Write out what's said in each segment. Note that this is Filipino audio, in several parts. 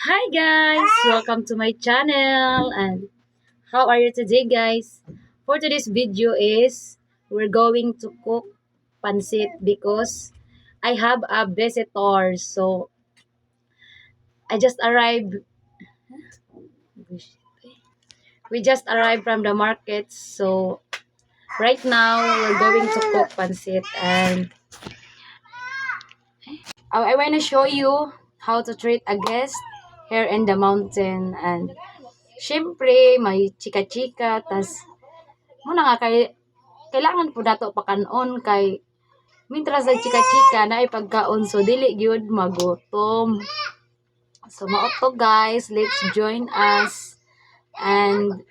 Hi guys! Welcome to my channel. And how are you today guys? For today's video is we're going to cook pancit because I have a visitor. So I just arrived. We just arrived from the market. So right now we're going to cook pancit. And I, I want to show you how to treat a guest here in the mountain. And syempre may chika-chika. Tas muna nga kay kailangan po dato pakanon kay mintras sa chika-chika na ipagkaon. So dili gyud magutom. So maoto guys. Let's join us. And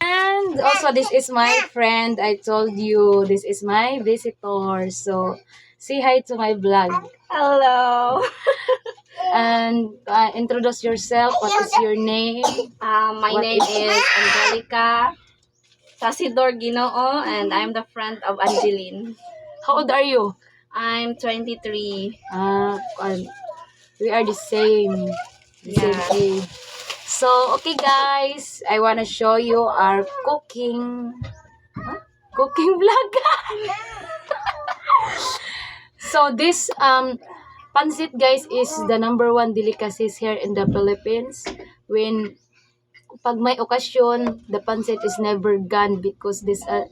and also this is my friend. I told you this is my visitor. So say hi to my vlog. Hello. and uh, introduce yourself. What is your name? Um, my What name is- Angelica Sasidor Ginoo and I'm the friend of Angeline. How old are you? I'm 23. Uh, um, we are the same. The same Yeah. age. So, okay guys, I wanna show you our cooking huh? cooking vlog. so this um pancit guys is the number one delicacies here in the Philippines. When pag may okasyon, the pancit is never gone because this uh,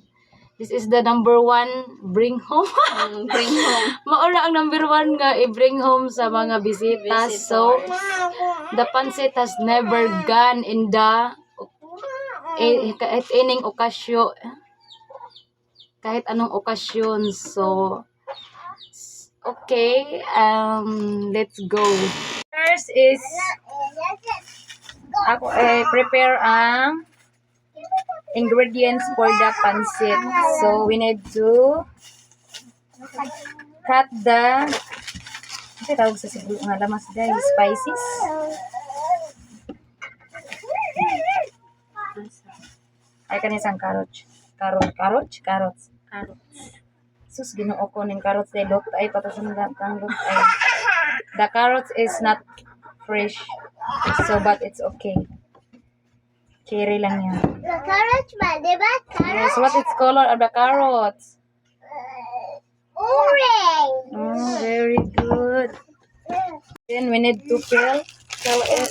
this is the number one bring home. Um, bring home. Maura ang number one nga i-bring home sa mga bisita. So, the pancit has never gone in the eh, kahit ining okasyon kahit anong okasyon. So, okay, um, let's go. First is ako eh, prepare ang ingredients for the pancit. So, we need to cut the ano tawag sa siguro nga lamas guys? Spices. Ay kanin sang carrot. Carrot, carrot, carrots. Carrots. Sus, ginoo ko ng carrots ay lot ay patasan ng tanglot ay. The carrots is not fresh. So, but it's okay. Cherry lang yan. Carrots ba? Di ba? Yes, what is color of the carrots? Orange. Oh, very good. Then we need to peel, peel it,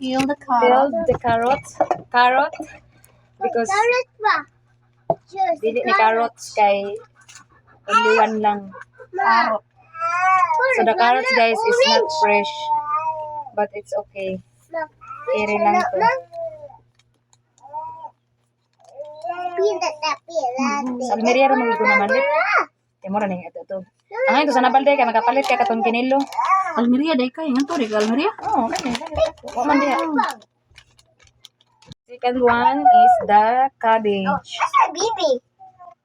Peel the peel the carrot, carrot, because Carrots ba? Dili ni carrots kay only one lang. Carrot. So the carrots guys is not fresh, but it's okay. Kiri lang to. Na pinat. Sa almeria ra mo naman dit. Kay mo ra ning ito to. Ang ito sa nabalde kay magapalit kay katong kinilo. Almeria day kay nganto rin Almeria. Oh, kani. Wa man diha. Second one is the cabbage. Asa bibi?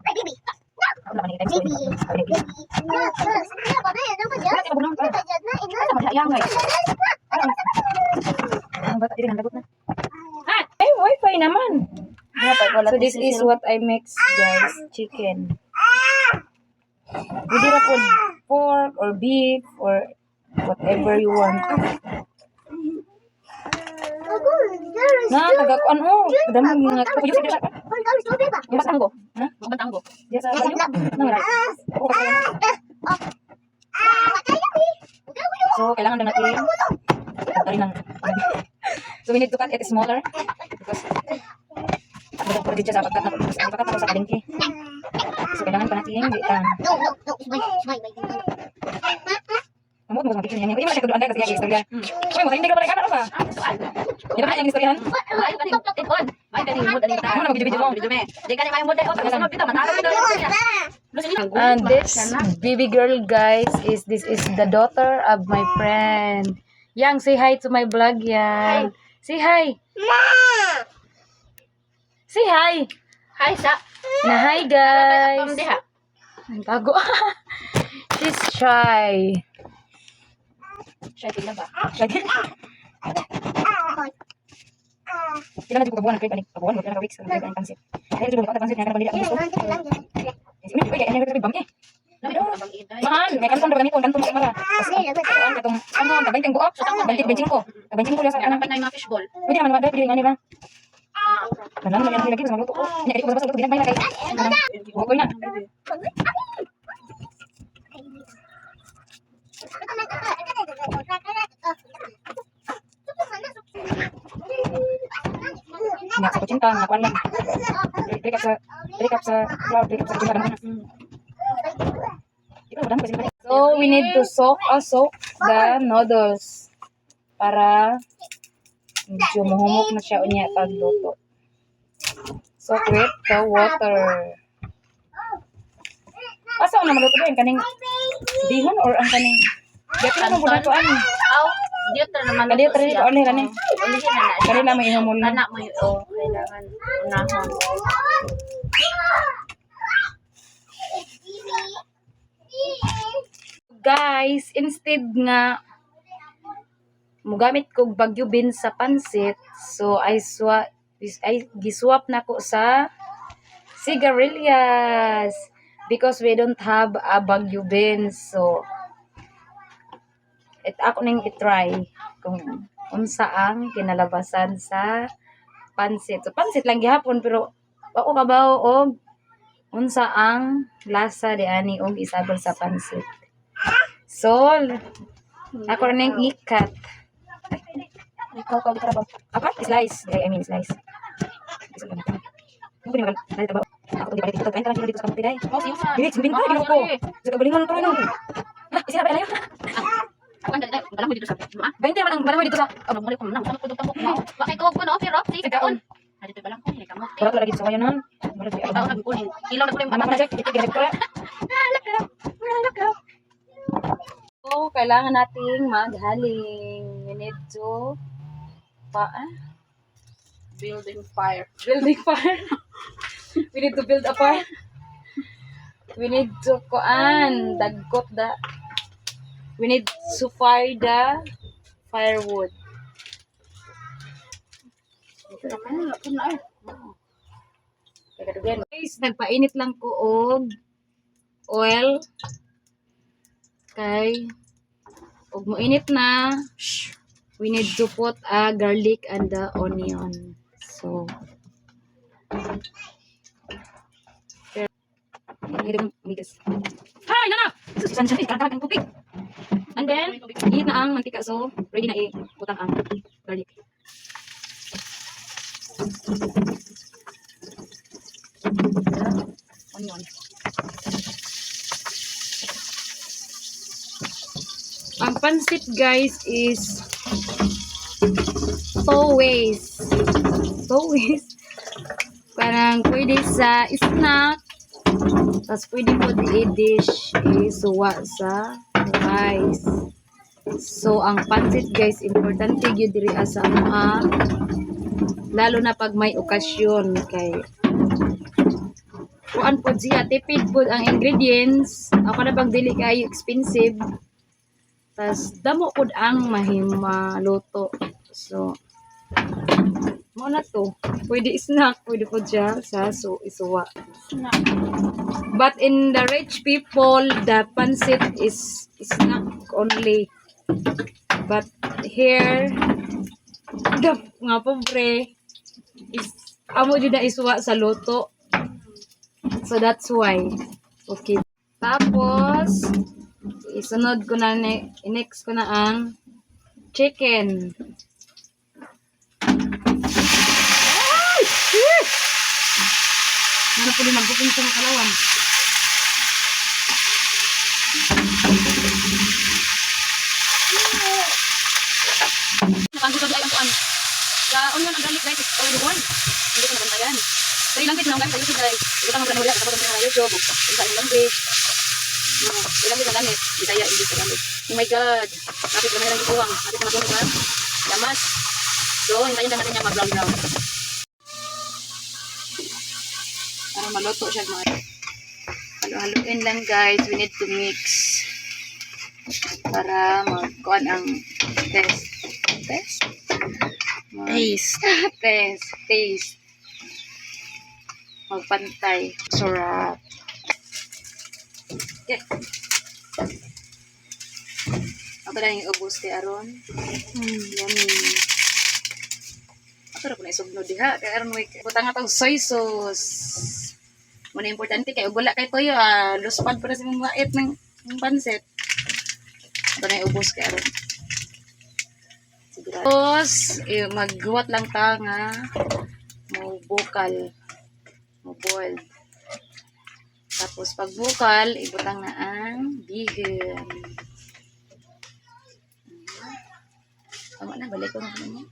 Ay, bibi. Wala man Ano na? Ano? Ano na? Na. Ah, ay wifi naman. So this is what I mix guys, chicken. Pwede ra po pork or beef or whatever you want. Na taga ko ano, dami mga ko yung? Yung batanggo. Ha? Yung batanggo. Diya sa banyo. Nang ka. So kailangan lang natin Tari ng So we need to cut it smaller because Dapat po dito sa pagkat na ang pagkat na sa kalingki. So kailangan pa natin di ah No, no, no. Smile, smile, smile. Amo mo sa picture niya. Hindi mo siya kuduan kasi yung istorya. Uy, mo hindi ka balik ano ba? Di ba yung istoryahan? Ay, kani on. Na. And this baby girl guys is this is the daughter of my friend. Yang say hi to my vlog yan. Say hi. Say hi. Hi sa. Na hi guys. Ay, bago. She's shy. Siya tingnan ba? Kailan natin ko kabuhan ng kabuhan, kabuhan, wala na weeks, ang ang pansit. Kaya ito yung pansit, nga na ang gusto. Ini ko kaya ano. Labi daw ang iday. Mahal, may kanton ba ganito, kanton sa kamera. Tapos ang katong, ano, 20 buok. 20 25 ko. 25 ko sa Ano ano. pa na yung mga fishball? Pwede naman magdala pwede ngani ba? Wala naman yan lagi sa luto ko. Nya ko sa luto binabay na kay. Buko na. Nya sa kuchinta nga kwan lang. Pick up sa pick up sa flour, pick up sa kuchinta naman. Ito madami kasi So we need to soak uh, soak the noodles para medyo mahumok na siya unya pagluto. Soak with the water. Asa una maluto din kaning dihon or ang kaning Dito na mo to ani. Aw, dito naman. Kadito rin ko ani kani. Ulihin na na. Kanila may ihumol na. Anak mo. Oh, kailangan unahon. Guys, instead nga mugamit kog bagyo bean sa pansit, so I swap I giswap na ko sa sigarilyas because we don't have a bagyo beans. So it ako ning i-try kung unsa ang kinalabasan sa pansit. So pansit lang gihapon pero ako kabaw og unsa ang lasa di ani og isabel sa pansit. So, ako yung ikat. Ikaw ka trabaho. Apa? Slice. I mean, slice. Ano ba naman? Dahil trabaho. Ako di balik dito. Kain lang dito sa kamuti dahil. Oh, siya. Bilik, sabihin ko, ginawa ko. Sa kabalingan ng tulong. Ha? Isa na ba yun? Ako ang dali. Alam mo dito sa ma. 20 naman ang balang mo dito sa... Oh, muli ko na. Ko dito mo. Bakit ko no? Pero, Nagkaon. kaon. Dito pa lang ko. Hindi kamot. Wala ko lagi sa kaya nun. Wala ko Tao lagi. nagkunin. Ilaw nagkunin. Anak ko na. So, kailangan nating maghaling. We need to... Pa... Building fire. building fire. we need to build a fire. We need to kuan dagkot the We need to fire the firewood. Ito naman. Guys, nagpainit lang ko og oil kay ug moinit na we need to put a garlic and the onion. So Hindi mo migas. Hi, nana! Susan siya, karagdag ang tubig. And then, ihit na ang mantika. So, ready na i-putang ang garlic. Onion. Ang pansit guys is two ways. Two ways. Parang pwede sa snack. Tapos pwede po i-dish isuwa sa rice. So, ang pansit guys, importante yun diri sa mga lalo na pag may okasyon kay kuan po siya tipid po ang ingredients. Ako na bang dili kayo expensive. Tas damo pod ang mahimaluto so mo na to pwede snack pwede po siya sa so isuwa but in the rich people the pancit is snack only but here the mga pobre is amo jud na isuwa sa luto So that's why. Okay. Tapos isunod ko na ne, next ko na ang chicken. Ay! Yes! Ano po din magbuking sa kalawan? Nakanggusto ay ang kuan. Sa onion ang garlic guys, is already born. Hindi ko nabantayan. Pero ilang bit na guys sa YouTube guys. Ito ka magkano tapos ang sa YouTube. Isa ang language. Ilang bit na gamit. Bisaya English na gamit. Oh my god. Kapit naman lang ikuwang. Kapit na matunog ha. Lamas. So, hintayin lang natin niya mag-brown brown. Para maluto siya mga Halo-haloin lang guys. We need to mix para magkuhan ang test. Test? Mag- Taste. test. Taste. Magpantay. Sarap. Okay. Ako na yung ubos kay Aron. Hmm. Yummy. Ako na isugno diha. Kaya Aron, may butang nga tong soy sauce. Muna importante kay ug wala kay toyo ah luspad pa na sa mga wait ng, ng pansit. Ako na ubos kay Aron. Tapos, eh, magguwat lang ta nga mo bukal. Tapos pag bukal, ibutang na ang bihon. Tama na, balik ko na kanya.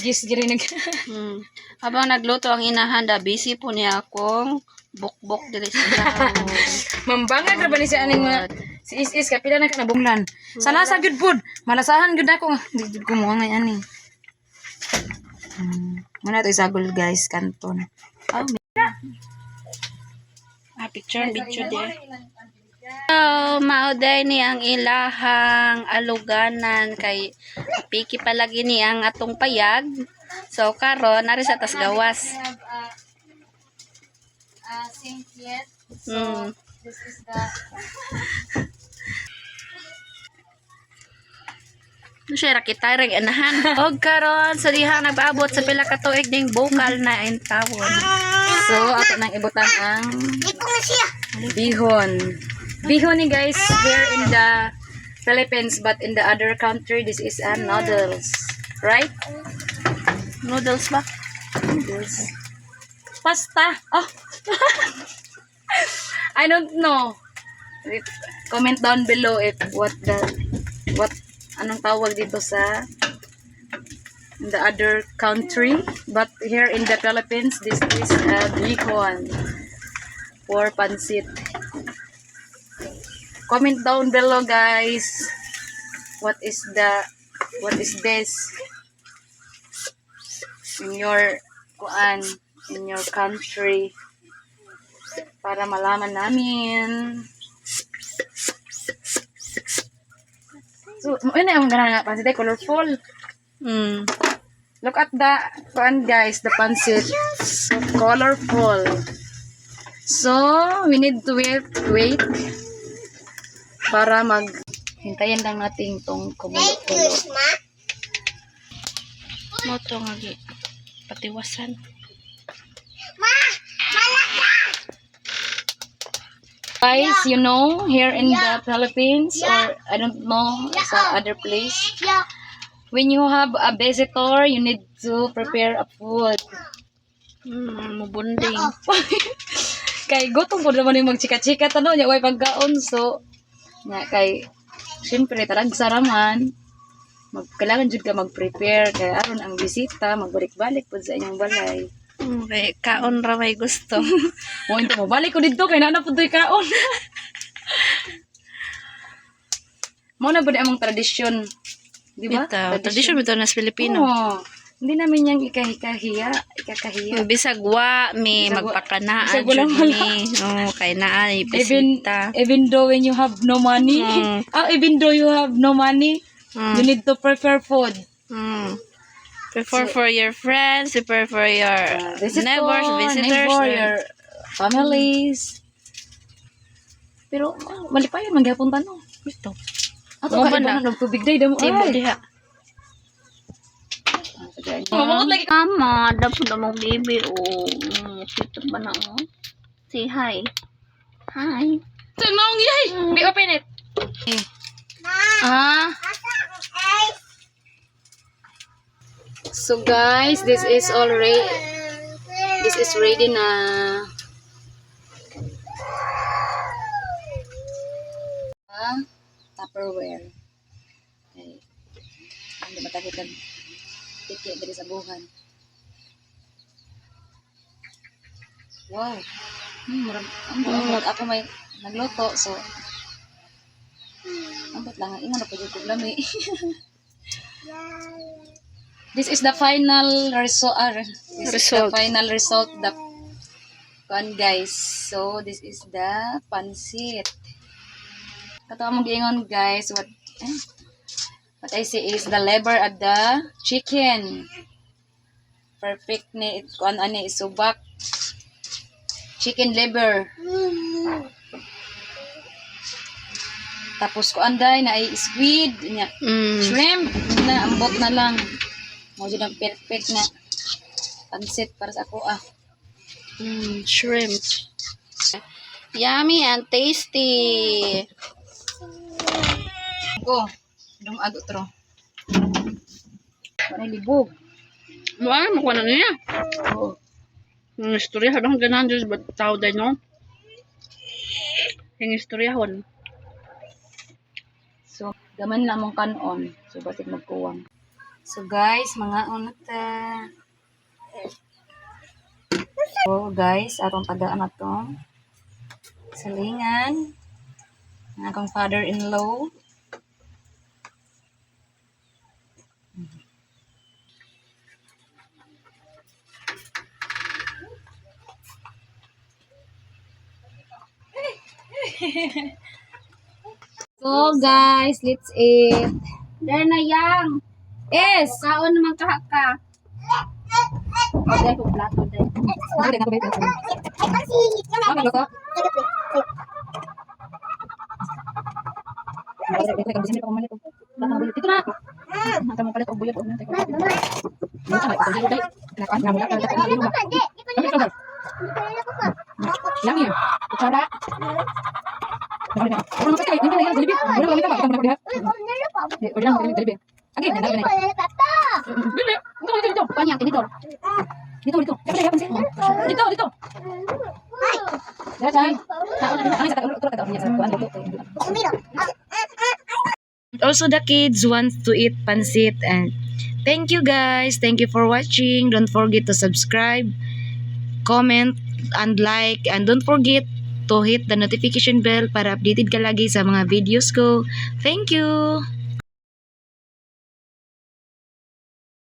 Gis giri nag Hmm. Habang nagluto ang inahanda, busy po niya akong bukbok dili sa house. Mambanga ra ba ni si aning mga si is is kapila na ka nabunglan. Sa lasa gyud pud. Malasahan gyud ako. Di gyud ko mo nga ani. Hmm. Muna to isagol guys kanton. Oh, ah, picture, picture there. So, mauday ni ang ilahang aluganan kay piki palagi ni ang atong payag. So, karon nari sa tas gawas. have uh, uh, Saint Yet. Hmm. This is the Siya ra kita ring anahan. Og karon sa diha nagpaabot sa pila ka tuig ding bukal na in tawon. So, ato nang ibutan ang Ito na siya. bihon. Bihon ni guys here in the Philippines but in the other country this is a noodles. Right? Noodles ba? Noodles. Pasta. Oh. I don't know. Comment down below if what the what anong tawag dito sa in the other country but here in the Philippines this is a bihon for pansit. Comment down below guys. What is the what is this in your kuan in your country para malaman namin. So, mo ina ang ganang pansit ay colorful. Hmm. Look at the kuan guys, the pansit. So colorful. So, we need to wait, wait para mag hintayin lang natin tong kumulo-kulo. Mo to nga patiwasan. Ma! Malaka! Guys, you know, here in the Philippines or I don't know sa other place, when you have a visitor, you need to prepare a food. Hmm, mubunding. kay gutom po naman yung magchika-chika tano niya way pagkaon so nya kay syempre tarag saraman mag kailangan jud ka mag-prepare kay aron ang bisita magbalik-balik pud sa inyong balay Hmm, kay kaon ra may gusto. mo into mo balik ko dito kay nana pud toy kaon mo na pud among tradisyon di ba tradisyon bitaw nas Pilipino. Oo. Hindi namin yang ikahikahiya ikakahiya Bisag wa mi magpakanaan bisag jud walang-wala. mi. Oh, kay ay even even though when you have no money Mm. ah, even though you have no money Mm. you need to prepare food Mm. Prepare for your friends, prepare for your Visitor, neighbors, visitors. neighbor, your families. Pero, ah, malipayan, maghapon tanong. Ito. Ato ka ba na? na nagtubig day damo. Ay. diha. Mama, dapat na mong baby. Oh, mm, cute ba na mo? Say hi. Hi. Saan maong yay? Be open it. Ma! Ah! So guys, this is already this is ready na. Ah, Tupperware. Okay. Ang di matagi tiki diri sa buhan. Wow. Hmm, murag, ang murag ako may nagluto so Ambot lang, ingon na po yung lami. This is the final result. Uh, this Result. is the final result. The one guys. So this is the pansit. Kato mo giingon guys. What eh? What I see is the liver of the chicken. Perfect ni kuan ani subak. Chicken liver. Tapos ko anday na ay squid, nya. Mm. Shrimp na ambot na lang. Mo jud ang perfect na pansit para sa ako ah. Mm, shrimp. Yummy and tasty. Ko, dum ado tro. Wala libog. Wala ko na niya. Oo. Ang istorya habang ganahan Diyos ba't tao dahil no? Yung istorya hon. So, gaman lang mong kanon. So, basit magkuwang. So guys, mga unata. So guys, atong tagaan na to. Salingan. Ang akong father-in-law. So guys, let's eat. There na yang. Yes! Kaon naman kahaka. O, dahil ko plato dahil. Ay, kasi, yan na. Ano ko? Dito na. Hanggang mo palit o buyot o nante ko. Dito na. Ito dito dahil. Kinakain na mo lang. Hindi, hindi ko pa, hindi. Hindi ko Ano ito dahil? na ko pa. Yang yun. Kutsara. Ano pa kayo? Hindi na yan. Jollibee. Wala lang ito. Ito mo na Uy, kung nalo pa. Hindi, pwede lang. Jollibee. Again, Hindi nandang ko na na papa. Dili. Dito, dito, dito. Panyang, dito. Dito, dito. Dito, dito. Dito, dito. Ay, Dito, dito. Kaon na dito. Ang isa ka. Ito ka. Ito ka. kumiro. Also the kids want to eat pansit and thank you guys. Thank you for watching. Don't forget to subscribe, comment, and like and don't forget to hit the notification bell para updated ka lagi sa mga videos ko. Thank you!